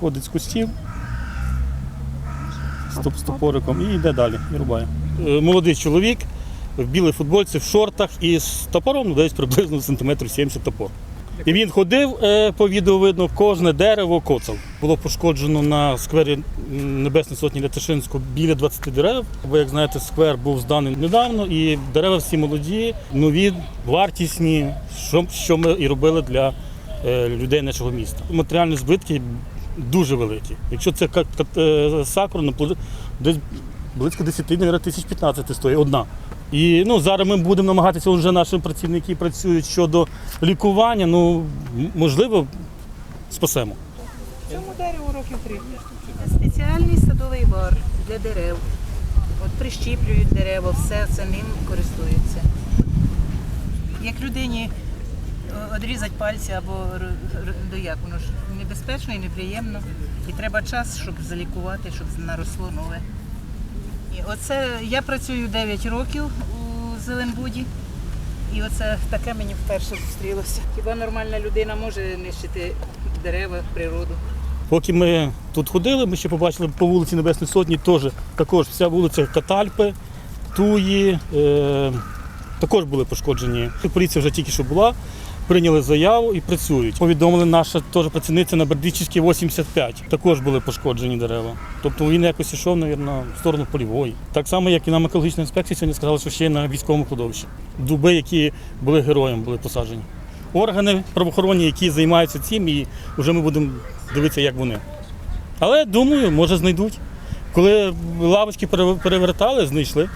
виходить з кустів з топориком і йде далі, і рубає. Е, Молодий чоловік в білій футбольці, в шортах і з топором ну, десь приблизно сантиметрів 70 топор. І він ходив, е, по відео видно, кожне дерево коцав. Було пошкоджено на сквері Небесної Сотні Лятишинську біля 20 дерев. Бо, як знаєте, сквер був зданий недавно, і дерева всі молоді, нові, вартісні, що, що ми і робили для е, людей нашого міста. Матеріальні збитки дуже великі. Якщо це е, сакура, ну, десь близько 10 мабуть, тисяч 15 стоїть одна. І ну, зараз ми будемо намагатися, вже наші працівники працюють щодо лікування. Ну, можливо, спасемо. Цьому дереву років три. Спеціальний садовий бар для дерев. От прищіплюють дерева, все це ним користуються. Як людині е, одрізати пальці або до як, воно ж небезпечно і неприємно. І треба час, щоб залікувати, щоб наросло нове. І оце я працюю 9 років у Зеленбуді. І оце таке мені вперше зустрілося. Хіба нормальна людина може нищити дерева, природу? Поки ми тут ходили, ми ще побачили по вулиці Небесної Сотні теж також вся вулиця Катальпи, Туї, е, також були пошкоджені. Поліція вже тільки що була, прийняли заяву і працюють. Повідомили наша теж працівниця на Бердичівській 85. Також були пошкоджені дерева. Тобто він якось йшов, мабуть, в сторону полівої. Так само, як і нам екологічна інспекція сьогодні сказали, що ще й на військовому кладовищі. Дуби, які були героєм, були посаджені. Органи правоохоронні, які займаються цим, і вже ми будемо дивитися, як вони. Але думаю, може знайдуть. Коли лавочки перевертали, знайшли.